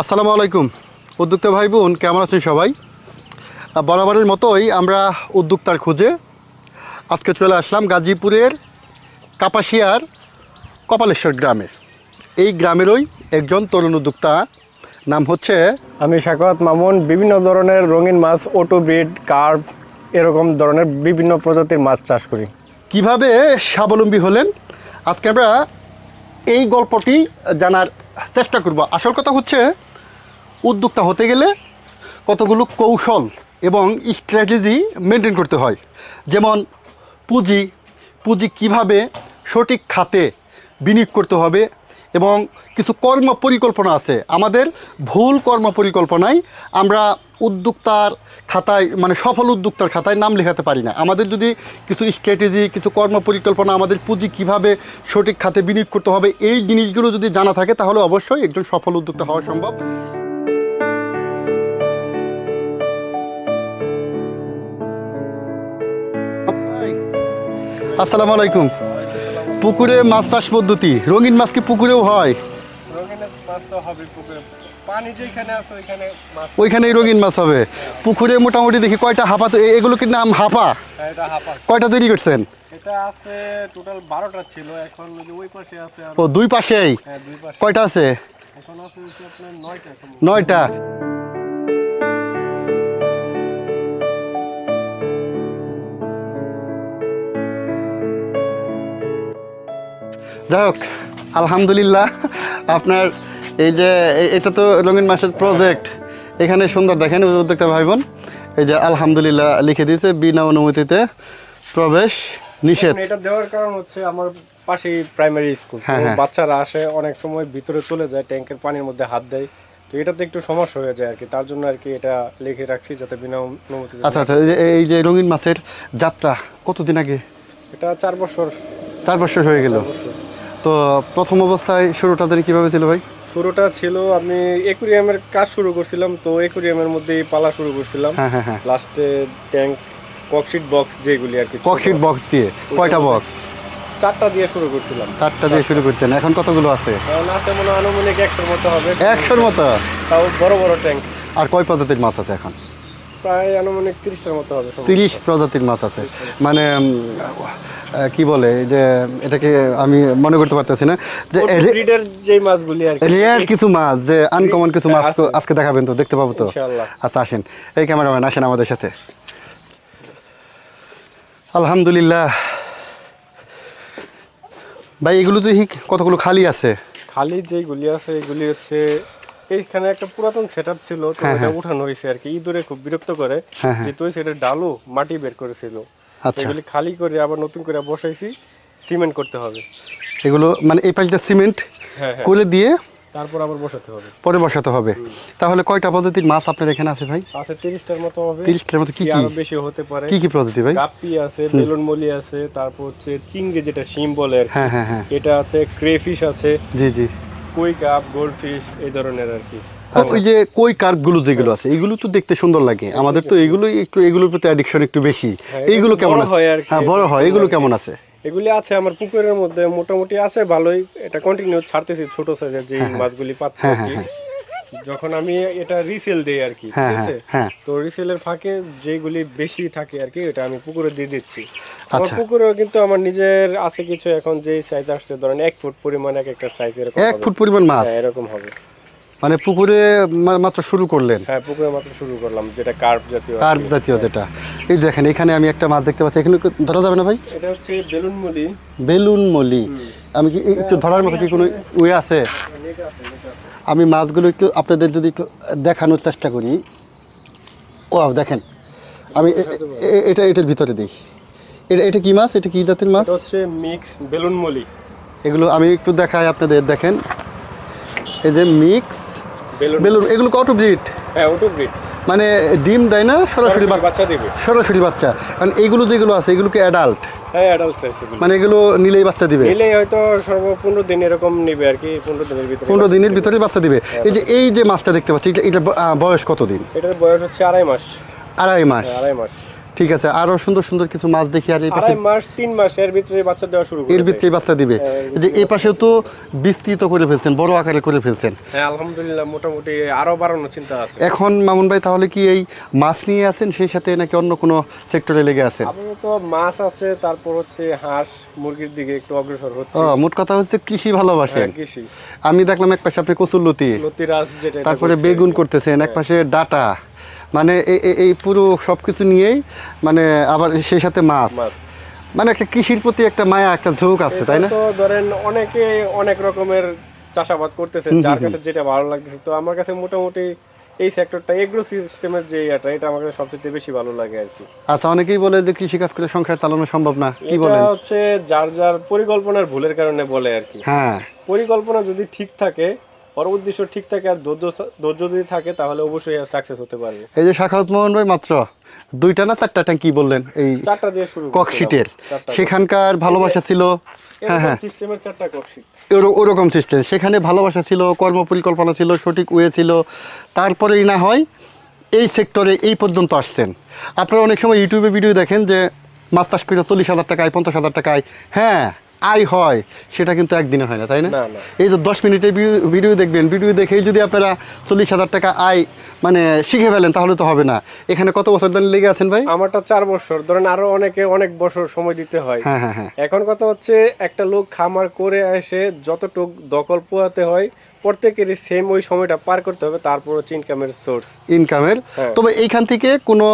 আসসালামু আলাইকুম। উদ্যোক্তা ভাই বোন কেমন আছেন সবাই? বরাবরের মতোই আমরা উদ্যোক্তার খুঁজে আজকে চলে আসলাম গাজীপুরের কাপাসিয়ার কপালেশ্বর গ্রামে। এই গ্রামেরই একজন তরুণ উদ্যোক্তা। নাম হচ্ছে আমি শাকওয়াত মামুন বিভিন্ন ধরনের রঙিন মাছ অটো ব্রিড কার্ভ এরকম ধরনের বিভিন্ন প্রজাতির মাছ চাষ করি। কীভাবে স্বাবলম্বী হলেন? আজকে আমরা এই গল্পটি জানার চেষ্টা করব। আসল কথা হচ্ছে, উদ্যোক্তা হতে গেলে কতগুলো কৌশল এবং স্ট্র্যাটেজি মেনটেন করতে হয়। যেমন, পুঁজি পুঁজি কীভাবে সঠিক খাতে বিনিয়োগ করতে হবে এবং কিছু কর্ম পরিকল্পনা আছে। আমাদের ভুল কর্ম পরিকল্পনায় আমরা উদ্যোক্তার খাতায় মানে সফল উদ্যোক্তার খাতায় নাম লেখাতে পারি না। আমাদের যদি কিছু স্ট্র্যাটেজি কিছু কর্ম পরিকল্পনা আমাদের পুঁজি কীভাবে সঠিক খাতে বিনিয়োগ করতে হবে, এই জিনিসগুলো যদি জানা থাকে, তাহলে অবশ্যই একজন সফল উদ্যোক্তা হওয়া সম্ভব। আসসালামু আলাইকুম। পুকুরে মাছ চাষ পদ্ধতি রঙিন মাছ কি পুকুরেও হয়? ওইখানেই রঙিন মাছ হবে। পুকুরে মোটামুটি দেখি কয়টা হাফা তো এগুলো কি নাম হাফা কয়টা তৈরি করছেন? ও দুই পাশেই? হ্যাঁ কয়টা আছে? নয়টা। যাই হোক আলহামদুলিল্লাহ। আপনার এই যে এটা তো রঙিন মাসের প্রজেক্ট এখানে সুন্দর দেখেন উদ্যোক্তা ভাই বোন এই যে আলহামদুলিল্লাহ লিখে দিয়েছে বিনা অনুমতিতে প্রবেশ নিষেধ। এটা দেওয়ার কারণ হচ্ছে আমার পাশেই প্রাইমারি স্কুল হ্যাঁ, হ্যাঁ। বাচ্চারা আসে অনেক সময় ভিতরে চলে যায় ট্যাঙ্কের পানির মধ্যে হাত দেয়। তো এটাতে একটু সমস্যা হয়ে যায় আর কি। তার জন্য আর কি এটা লিখে রাখছি যাতে বিনা অনুমতি আচ্ছা আচ্ছা এই যে- রঙিন মাছের যাত্রা কতদিন আগে? এটা চার বছর। চার বছর হয়ে গেল। তো প্রথম অবস্থায় শুরুটা তাদের কীভাবে ছিল ভাই? শুরুটা ছিল আমি একুরিয়ামের কাজ শুরু করছিলাম তো একুরিয়ামের মধ্যেই পালা শুরু করছিলাম। হ্যাঁ হ্যাঁ হ্যাঁ। লাস্টে ট্যাঙ্ক ককশিট বক্স যেগুলি আর কি। ককশিট বক্স দিয়ে কয়টা বক্স চারটা দিয়ে শুরু করছিলাম। চারটা দিয়ে শুরু করছেন এখন কতগুলো আছে? কারণ আছে মনে হয় আনুমানিক একশোর মতো হবে। একশোর মতো? তাও বড় বড় ট্যাঙ্ক আর কয় প্রজাতির মাছ আছে এখন? প্রায় আনুমানিক তিরিশটার মতো হবে তিরিশ প্রজাতির মাছ আছে। মানে কি বলে যে এটাকে আমি মনে করতে পারতেছি না। যে যে মাছগুলি আর রেয়ার কিছু মাছ যে আনকমন কিছু মাছ তো আজকে দেখাবেন তো দেখতে পাবো তো। ইনশাআল্লাহ। আচ্ছা আসেন। এই ক্যামেরাম্যান আসেন আমাদের সাথে। আলহামদুলিল্লাহ। ভাই এগুলো তো কতগুলো খালি আছে। খালি যেগুলি আছে এগুলি হচ্ছে এইখানে একটা পুরাতন সেটআপ ছিল তো হ্যাঁ, এটা হ্যাঁ। উঠানো হয়েছে আর কি। ইঁদুরে খুব বিরক্ত করে হ্যাঁ, হ্যাঁ। যেহেতু সেটা ডালু মাটি বের করেছিল। এগুলি খালি করে আবার নতুন করে বসাইছি সিমেন্ট করতে হবে। এগুলো মানে এই পাশটা সিমেন্ট হ্যাঁ হ্যাঁ। করে দিয়ে তারপর আবার বসাতে হবে। পরে বসাতে হবে। তাহলে কয়টা প্রজাতির মাছ আপনার এখানে আছে ভাই? আছে তিরিশটার মতো হবে। তিরিশটার মতো কি কি আরও বেশি হতে পারে। কি কি প্রজাতি ভাই? গাপ্পি আছে বেলুন মলি আছে তারপর হচ্ছে চিংড়ি যেটা শিম বলে আর হ্যাঁ হ্যাঁ হ্যাঁ। এটা আছে ক্রেফিশ আছে জি জি। কুই কাপ গোল্ড ফিশ এই ধরনের আর কি। ওই যে কই কার্পগুলো যেগুলো আছে এগুলো তো দেখতে সুন্দর লাগে। আমাদের তো এগুলো একটু এগুলোর প্রতি অ্যাডিকশন একটু বেশি। হ্যাঁ, কেমন আছে? হয় হ্যাঁ বড় হয়। এগুলো কেমন আছে? এগুলি আছে আমার পুকুরের মধ্যে মোটামুটি আছে ভালোই। এটা কন্টিনিউ ছাড়তেছি ছোট সাইজের যে মাছগুলি পাচ্ছি হ্যাঁ, আর কি। যখন আমি এটা রিসেল দেই আর কি হ্যাঁ ঠিক হ্যাঁ আছে? হ্যাঁ। তো রিসেলের ফাঁকে যেগুলি বেশি থাকে আর কি এটা আমি পুকুরে দিয়ে দিচ্ছি। আমার আচ্ছা। পুকুরেও কিন্তু আমার নিজের আছে কিছু এখন যে সাইজ আসছে ধরেন এক ফুট পরিমাণ এক একটা সাইজ এরকম এক ফুট পরিমাণ মাছ? হ্যাঁ এরকম হবে। মানে পুকুরে মাত্র শুরু করলেন? হ্যাঁ পুকুরে মাত্র শুরু করলাম যেটা কার্প জাতীয় কার্প জাতীয় যেটা। এই দেখেন এখানে আমি একটা মাছ দেখতে পাচ্ছি। এখানে ধরা যাবে না ভাই? এটা হচ্ছে বেলুন মলি বেলুন মলি আমি কি একটু ধরার মতো কি কোনো ওয়ে আছে? আমি মাছগুলো একটু আপনাদের যদি একটু দেখানোর চেষ্টা করি। ও দেখেন। আমি এটা এটার ভিতরে দিই। এটা এটা কি মাছ? এটা কি জাতের মাছ? হচ্ছে মিক্স বেলুন মলি এগুলো আমি একটু দেখাই আপনাদের দেখেন। এই যে মিক্স বেলুন। এগুলো কত ব্রিড হ্যাঁ ওটু ব্রিড মানে ডিম দেয় না? সরাসরি বাচ্চা দেবে। সরাসরি বাচ্চা। কারণ এইগুলো যেগুলো আছে এগুলো কি অ্যাডাল্ট হ্যাঁ অ্যাডাল্ট সাইজ মানে এগুলো নিলেই বাচ্চা দিবে? নিলেই হয়তো সর্ব পনেরো দিন এরকম নিবে আর কি পনেরো দিনের ভিতরে পনেরো দিনের ভিতরে বাচ্চা দিবে। এই যে এই যে মাছটা দেখতে পাচ্ছি এটা এটা বয়স কত দিন? এটার বয়স হচ্ছে আড়াই মাস। আড়াই মাস। হ্যাঁ, আড়াই মাস। ঠিক আছে আরও সুন্দর সুন্দর কিছু মাছ দেখি আর এই পাশে মাস তিন মাস এর ভিতরে বাচ্চা দেওয়া শুরু করে এর ভিতরে বাচ্চা দিবে। হ্যাঁ, এই যে এই পাশেও তো বিস্তৃত করে ফেলছেন বড় আকারে করে ফেলছেন। হ্যাঁ আলহামদুলিল্লাহ মোটামুটি আরও বাড়ানোর চিন্তা আছে। এখন মামুন ভাই তাহলে কি এই মাছ নিয়ে আছেন সেই সাথে নাকি অন্য কোনো সেক্টরে লেগে আছেন? আপাতত মাছ আছে তারপর হচ্ছে হাঁস মুরগির দিকে একটু অগ্রসর হচ্ছে। ও মোট কথা হচ্ছে কৃষি ভালোবাসেন। হ্যাঁ, কৃষি। আমি দেখলাম এক পাশে আপনি কচুরলতি লতিরাজ যেটা তারপরে বেগুন করতেছেন এক পাশে ডাটা। মানে এই পুরো সবকিছু নিয়েই মানে আবার সেই সাথে মাছ। মানে একটা কৃষির প্রতি একটা মায়া একটা ঝোঁক আছে তাই না? তো ধরেন অনেকে অনেক রকমের চাষাবাদ করতেছে যার কাছে যেটা ভালো লাগতেছে। তো আমার কাছে মোটামুটি এই সেক্টরটা এগ্রো সিস্টেমের যে ইয়েটা এটা আমার কাছে সবচেয়ে বেশি ভালো লাগে আর কি। আচ্ছা অনেকেই বলে যে কৃষি কাজ করে সংসার চালানো সম্ভব না কি এটা হচ্ছে যার যার পরিকল্পনার ভুলের কারণে বলে আর কি। হ্যাঁ। পরিকল্পনা যদি ঠিক থাকে ওর উদ্দেশ্য ঠিক থাকে আর ধৈর্য ধৈর্য যদি থাকে তাহলে অবশ্যই সাকসেস হতে পারবে। এই যে মোহন ভাই মাত্র দুইটা না চারটা ট্যাঙ্কি বললেন? এই চারটা দিয়ে শুরু ককশিটের সেখানকার ভালোবাসা ছিল? হ্যাঁ হ্যাঁ। সিস্টেমের চারটা ককশিট ওরকম সিস্টেম সেখানে ভালোবাসা ছিল কর্ম পরিকল্পনা ছিল সঠিক ওয়ে ছিল। তারপরেই না হয় এই সেক্টরে এই পর্যন্ত আসছেন। আপনারা অনেক সময় ইউটিউবে ভিডিও দেখেন যে মাছ চাষ করে চল্লিশ হাজার টাকায় পঞ্চাশ হাজার টাকায়। হ্যাঁ আয় হয় সেটা কিন্তু একদিনে হয় না তাই না? এই যে দশ মিনিটে ভিডিও- দেখবেন ভিডিও দেখেই যদি আপনারা চল্লিশ হাজার টাকা আয় মানে শিখে ফেলেন তাহলে তো হবে না। এখানে কত বছর ধরে লেগে আছেন ভাই? আমারটা চার বছর। ধরেন আরও অনেকে অনেক বছর সময় দিতে হয়। হ্যাঁ হ্যাঁ হ্যাঁ। এখন কথা হচ্ছে একটা লোক খামার করে এসে যতটুক দখল পোয়াতে হয় প্রত্যেকেরই সেম ওই সময়টা পার করতে হবে তারপর হচ্ছে ইনকামের সোর্স ইনকামের। তবে এইখান থেকে কোনো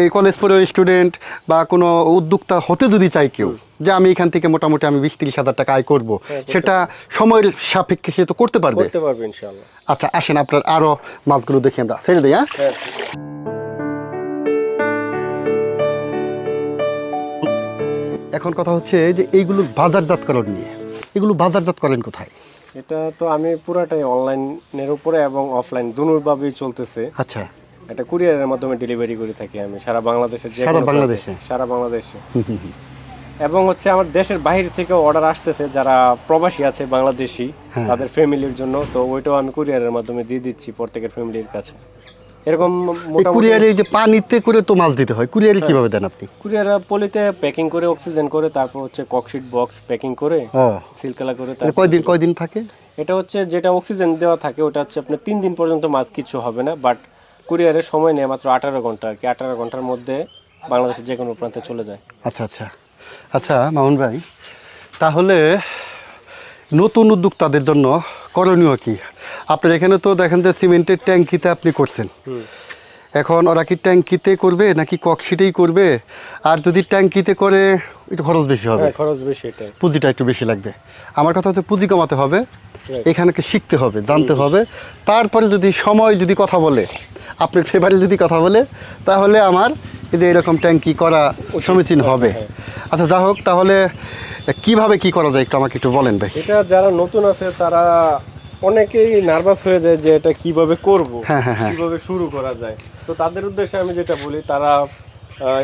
এই কলেজ পড়ে স্টুডেন্ট বা কোনো উদ্যোক্তা হতে যদি চাই কেউ যে আমি এখান থেকে মোটামুটি আমি বিশ তিরিশ হাজার টাকা আয় করব হ্যাঁ, সেটা সময়ের সাপেক্ষে সে তো করতে পারবে? করতে পারবে ইনশাল্লাহ আচ্ছা আসেন আপনার আরও মাছগুলো দেখি আমরা। ছেড়ে দিই হ্যাঁ? হ্যাঁ। এখন কথা হচ্ছে যে এইগুলো বাজারজাতকরণ নিয়ে। এগুলো বাজারজাত করেন কোথায়? এটা তো আমি পুরাটাই অনলাইনের উপরে এবং অফলাইন দুভাবেই চলতেছে। আচ্ছা। এটা কুরিয়ারের মাধ্যমে ডেলিভারি করে থাকি আমি সারা বাংলাদেশে যে সারা বাংলাদেশে? সারা বাংলাদেশে। এবং হচ্ছে আমার দেশের বাইরে থেকে অর্ডার আসতেছে যারা প্রবাসী আছে বাংলাদেশি হ্যাঁ। তাদের ফ্যামিলির জন্য। তো ওইটাও আমি কুরিয়ারের মাধ্যমে দিয়ে দিচ্ছি প্রত্যেকের ফ্যামিলির কাছে। এরকম কুরিয়ারে যে পানিতে করে তো মাছ দিতে হয় কুরিয়ারে কীভাবে দেন আপনি? কুরিয়ার পলিতে প্যাকিং করে অক্সিজেন করে তারপর হচ্ছে ককশিট বক্স প্যাকিং করে সিলকালা করে এটা তারপর কয়দিন কয়দিন থাকে? এটা হচ্ছে যেটা অক্সিজেন দেওয়া থাকে ওটা হচ্ছে আপনার তিন দিন পর্যন্ত মাছ কিছু হবে না বাট কুরিয়ারের সময় নেয় মাত্র আঠারো ঘণ্টা আর কি। আঠারো ঘণ্টার মধ্যে বাংলাদেশের যে কোনো প্রান্তে চলে যায়। আচ্ছা আচ্ছা। আচ্ছা মামুন ভাই তাহলে নতুন উদ্যোক্তাদের জন্য করণীয় কি? আপনার এখানে তো দেখেন যে সিমেন্টের ট্যাঙ্কিতে আপনি করছেন। এখন ওরা কি ট্যাঙ্কিতে করবে নাকি ককশিটেই করবে? আর যদি ট্যাঙ্কিতে করে একটু খরচ বেশি হবে। হ্যাঁ খরচ বেশি এটাই। পুঁজিটা একটু বেশি লাগবে। আমার কথা হচ্ছে পুঁজি কমাতে হবে। Right. এখানে শিখতে হবে জানতে হবে। তারপরে যদি সময় যদি কথা বলে আপনার ফেভারে যদি কথা বলে তাহলে আমার যে এরকম ট্যাঙ্কি করা সমীচীন হবে। আচ্ছা যা হোক তাহলে কীভাবে কি করা যায় একটু আমাকে একটু বলেন ভাই। এটা যারা নতুন আছে তারা অনেকেই নার্ভাস হয়ে যায় যে এটা কীভাবে করব হ্যাঁ, হ্যাঁ, হ্যাঁ। কীভাবে শুরু করা যায়। তো তাদের উদ্দেশ্যে আমি যেটা বলি তারা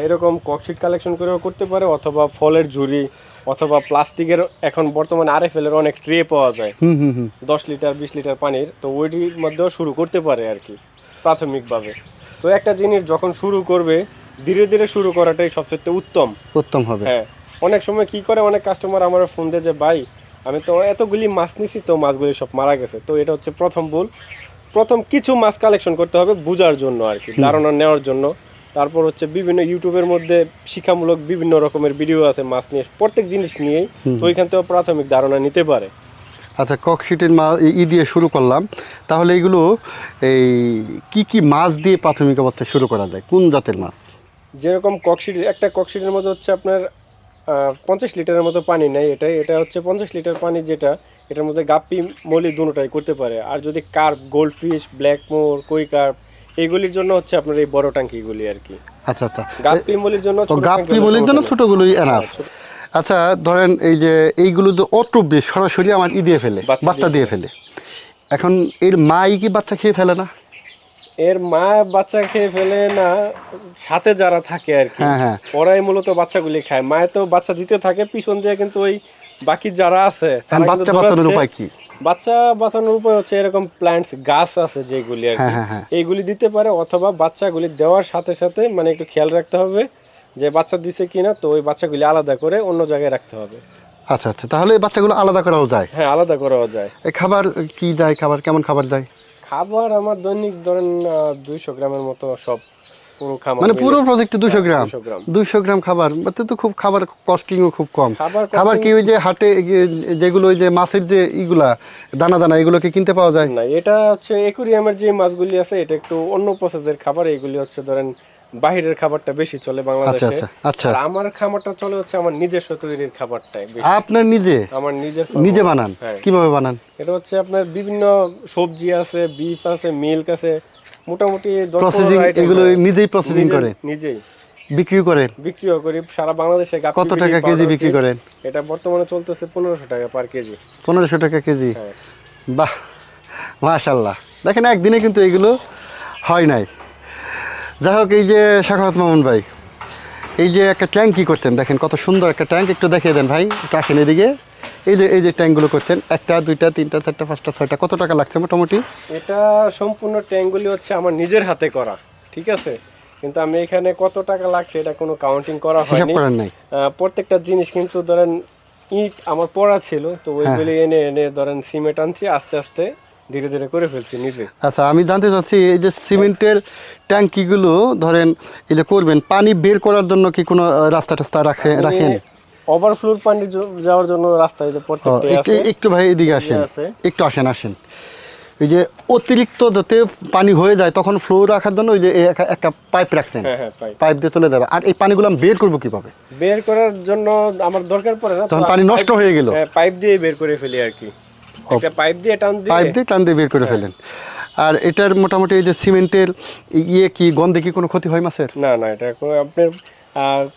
এরকম ককশিট কালেকশন করেও করতে পারে অথবা ফলের ঝুড়ি অথবা প্লাস্টিকের এখন বর্তমানে আরএফএল এর অনেক ট্রে পাওয়া যায়। হুম হুম হুম। দশ লিটার বিশ লিটার পানির তো ওইটির মধ্যেও শুরু করতে পারে আর কি প্রাথমিকভাবে। তো একটা জিনিস যখন শুরু করবে ধীরে ধীরে শুরু করাটাই সবচেয়ে উত্তম। উত্তম হবে। হ্যাঁ অনেক সময় কি করে অনেক কাস্টমার আমার ফোন দেয় যে ভাই আমি তো এতগুলি মাছ নিছি তো মাছগুলি সব মারা গেছে। তো এটা হচ্ছে প্রথম ভুল। প্রথম কিছু মাছ কালেকশন করতে হবে বোঝার জন্য আর কি ধারণা নেওয়ার জন্য। তারপর হচ্ছে বিভিন্ন ইউটিউবের মধ্যে শিক্ষামূলক বিভিন্ন রকমের ভিডিও আছে মাছ নিয়ে প্রত্যেক জিনিস নিয়েই। তো ওইখান থেকে প্রাথমিক ধারণা নিতে পারে। আচ্ছা ককশিটের মা ই দিয়ে শুরু করলাম। তাহলে এগুলো এই কি কি মাছ দিয়ে প্রাথমিক অবস্থায় শুরু করা যায়? কোন জাতের মাছ? যেরকম ককশিট একটা ককশিটের মধ্যে হচ্ছে আপনার পঞ্চাশ লিটারের মতো পানি নেয় এটাই। এটা হচ্ছে পঞ্চাশ লিটার পানি যেটা এটার মধ্যে গাপ্পি মলি দুটোটাই করতে পারে। আর যদি carp gold fish black moor কই কার্প এইগুলির জন্য হচ্ছে আপনার এই বড় ট্যাঙ্কিগুলি আর কি। আচ্ছা আচ্ছা। গাপ্পি মলির জন্য ছোট গাপ্পি জন্য ছোটগুলোই এনাফ হ্যাঁ, আচ্ছা ধরেন এই যে এইগুলো যে অট্রব্যে সরাসরি আমার ই দিয়ে ফেলে বাচ্চা দিয়ে ফেলে। এখন এর মাই কি বাচ্চা খেয়ে ফেলে না? এর মা বাচ্চা খেয়ে ফেলে না সাথে যারা থাকে আর কি হ্যাঁ হ্যাঁ। ওরাই মূলত বাচ্চাগুলি খায়। মায়ে তো বাচ্চা দিতে থাকে পিছন দিয়ে কিন্তু ওই বাকি যারা আছে বাচ্চা বাঁচানোর উপায় কি? বাচ্চা বাঁচানোর উপায় হচ্ছে এরকম প্ল্যান্টস গাছ আছে যেগুলি আর হ্যাঁ কি এইগুলি দিতে পারে অথবা বাচ্চাগুলি দেওয়ার সাথে সাথে মানে একটু খেয়াল রাখতে হবে যে বাচ্চা দিছে কিনা তো ওই বাচ্চাগুলি আলাদা করে অন্য জায়গায় রাখতে হবে। আচ্ছা আচ্ছা। তাহলে বাচ্চাগুলো আলাদা করাও যায়? হ্যাঁ আলাদা করাও যায়। এই খাবার কি যায় খাবার কেমন খাবার যায় খাবার আমার দৈনিক ধরেন দুইশো গ্রামের মতো সব পুরো খাবার মানে পুরো প্রজেক্টে দুশো গ্রাম? 200 গ্রাম। দুইশো গ্রাম খাবার? এতে তো খুব খাবার কস্টিংও খুব কম। খাবার খাবার কি ওই যে হাটে যেগুলো ওই যে মাছের যে ইগুলা দানা দানা এগুলো কি কিনতে পাওয়া যায়? না এটা হচ্ছে একুরিয়ামের যে মাছগুলি আছে এটা একটু অন্য প্রসেসের খাবার এগুলি হচ্ছে ধরেন বাহিরের খাবারটা বেশি চলে আচ্ছা বাংলাদেশে আচ্ছা। আচ্ছা আমার খাবারটা চলে হচ্ছে আমার নিজস্ব তৈরির খাবারটাই আপনার নিজে? আমার নিজের নিজে বানান? হ্যাঁ। কীভাবে বানান? এটা হচ্ছে আপনার বিভিন্ন সবজি আছে বিফ আছে মিল্ক আছে মোটামুটি প্রসেসিং এগুলো নিজেই প্রসেসিং করে? নিজেই। বিক্রি করেন? বিক্রিও করি সারা বাংলাদেশে কত টাকা কেজি বিক্রি করেন? এটা বর্তমানে চলতেছে পনেরোশো টাকা পার কেজি। পনেরোশো টাকা কেজি? হ্যাঁ। বাহ মাশাল্লাহ দেখেন একদিনে কিন্তু এগুলো হয় নাই। যাই হোক এই যে শাখাত মামুন ভাই এই যে একটা ট্যাঙ্ক কি করছেন দেখেন কত সুন্দর একটা ট্যাঙ্ক একটু দেখিয়ে দেন ভাই একটু আসেন এদিকে। এই যে এই যে ট্যাঙ্কগুলো করছেন একটা দুইটা তিনটা চারটা পাঁচটা ছয়টা কত টাকা লাগছে মোটামুটি? এটা সম্পূর্ণ ট্যাঙ্কগুলি হচ্ছে আমার নিজের হাতে করা ঠিক আছে? কিন্তু আমি এখানে কত টাকা লাগছে এটা কোনো কাউন্টিং করা হয়নি। প্রত্যেকটা জিনিস কিন্তু ধরেন ইট আমার পড়া ছিল তো ওইগুলি এনে এনে ধরেন সিমেন্ট আনছি আস্তে আস্তে ধীরে ধীরে করে ফেলছি নিজে। আচ্ছা আমি জানতে চাচ্ছি এই যে সিমেন্টের ট্যাঙ্কিগুলো ধরেন এই যে করবেন পানি বের করার জন্য কি কোনো রাস্তা টাস্তা রাখে রাখেন? ওভারফ্লোর পানি যাওয়ার জন্য রাস্তায় যে প্রত্যেকটা একটু ভাই এদিকে আসেন। একটু আসেন আসেন। এই যে অতিরিক্ত যাতে পানি হয়ে যায় তখন ফ্লো রাখার জন্য ওই যে একটা- পাইপ রাখছেন। হ্যাঁ হ্যাঁ পাইপ দিয়ে চলে যাবে। আর এই পানিগুলো আমি বের করব কীভাবে? বের করার জন্য আমার দরকার পড়ে না তখন পানি নষ্ট হয়ে গেল। হ্যাঁ, পাইপ দিয়ে বের করে ফেলি আর কি। একটা পাইপ দিয়ে টান দিয়ে পাইপ দিয়ে টান দিয়ে বের করে ফেলেন। আর এটার মোটামুটি এই যে সিমেন্টের ইয়ে কি গন্ধে কি কোনো ক্ষতি হয় মাছের? না না এটা আপনার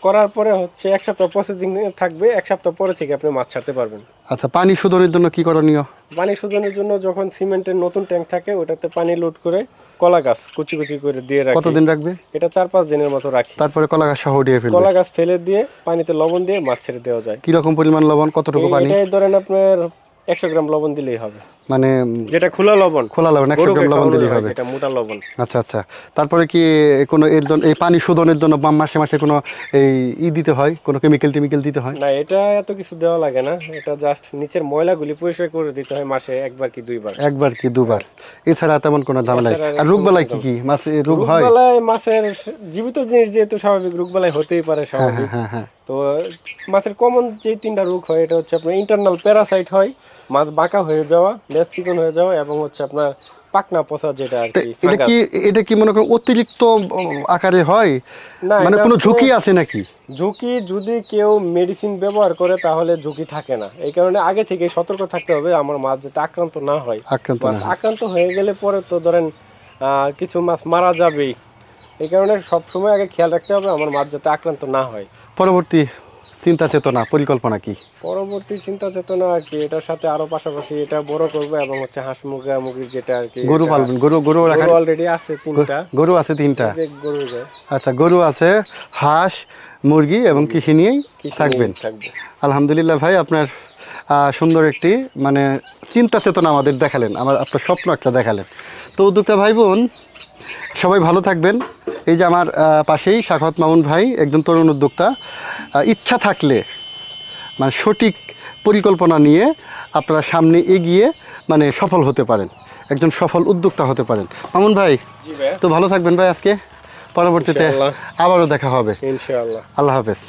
করার পরে হচ্ছে এক সপ্তাহ প্রসেসিং থাকবে এক সপ্তাহ পরে থেকে আপনি মাছ ছাড়তে পারবেন। আচ্ছা পানি শোধনের জন্য কি করণীয়? পানি শোধনের জন্য যখন সিমেন্টের নতুন ট্যাঙ্ক থাকে ওটাতে পানি লোড করে কলা গাছ কুচি কুচি করে দিয়ে রাখি। কতদিন রাখবে? এটা চার পাঁচ দিনের মতো রাখি। তারপরে কলা গাছ সহ উঠিয়ে ফেলবে। কলা গাছ ফেলে দিয়ে পানিতে লবণ দিয়ে মাছ ছেড়ে দেওয়া যায়। কীরকম পরিমাণ লবণ? কতটুকু পানি? এটাই ধরেন আপনার একশো গ্রাম লবণ দিলেই হবে। মানে যেটা খোলা লবণ। খোলা লবণ একশো গ্রাম লবণ দিলেই হবে। যেটা মোটা লবণ। আচ্ছা আচ্ছা। তারপরে কি কোনো এর জন্য এই পানি শোধনের জন্য বা মাসে মাসে কোনো এই ই দিতে হয়? কোনো কেমিক্যাল টেমিক্যাল দিতে হয়? না এটা এত কিছু দেওয়া লাগে না। এটা জাস্ট নিচের ময়লাগুলি পরিষ্কার করে দিতে হয় মাসে একবার কি দুইবার। একবার কি দুবার। এছাড়া তেমন কোনো ঝামেলা নেই। আর রোগ বালাই কি কি? মাছ রোগ হয়? রোগবালাই মাছের জীবিত জিনিস যেহেতু স্বাভাবিক রোগ রোগবালাই হতেই পারে হ্যাঁ স্বাভাবিক। হ্যাঁ হ্যাঁ। তো মাছের কমন যে তিনটা রোগ হয় এটা হচ্ছে আপনার ইন্টারনাল প্যারাসাইট হয় মাছ বাঁকা হয়ে যাওয়া লেজ চিকন হয়ে যাওয়া এবং হচ্ছে আপনার পাকনা পচা যেটা আর কি এটা কি এটা কি মনে করেন অতিরিক্ত আকারে হয়? না মানে কোনো ঝুঁকি আছে নাকি? ঝুঁকি যদি কেউ মেডিসিন ব্যবহার করে তাহলে ঝুঁকি থাকে না। এই কারণে আগে থেকে সতর্ক থাকতে হবে আমার মাছ যাতে আক্রান্ত না হয়। আক্রান্ত না আক্রান্ত হয়ে গেলে পরে তো ধরেন আহ, কিছু মাছ মারা যাবেই। এই কারণে সবসময় আগে খেয়াল রাখতে হবে আমার মাছ যাতে আক্রান্ত না হয়। পরবর্তী চিন্তা চেতনা পরিকল্পনা কি? পরবর্তী চিন্তা চেতনা আর কি এটার সাথে আরও পাশাপাশি এটা বড় করব এবং হচ্ছে হাঁস মুরগা মুরগির যেটা আর কি গরু পালবেন গরু গরু রাখার অলরেডি আছে তিনটা। গরু আছে তিনটা? গরু আচ্ছা গরু আছে হাঁস মুরগি এবং কৃষি নিয়েই থাকবেন। আলহামদুলিল্লাহ ভাই আপনার আহ, সুন্দর একটি মানে চিন্তা চেতনা আমাদের দেখালেন আমার আপনার স্বপ্ন একটা দেখালেন। তো উদ্যোক্তা ভাই বোন সবাই ভালো থাকবেন। এই যে আমার পাশেই শাখত মামুন ভাই একজন তরুণ উদ্যোক্তা। ইচ্ছা থাকলে মানে সঠিক পরিকল্পনা নিয়ে আপনারা সামনে এগিয়ে মানে সফল হতে পারেন। একজন সফল উদ্যোক্তা হতে পারেন। মামুন ভাই তো ভালো থাকবেন ভাই আজকে। পরবর্তীতে আবারও দেখা হবে। ইনশাআল্লাহ। আল্লাহ হাফেজ।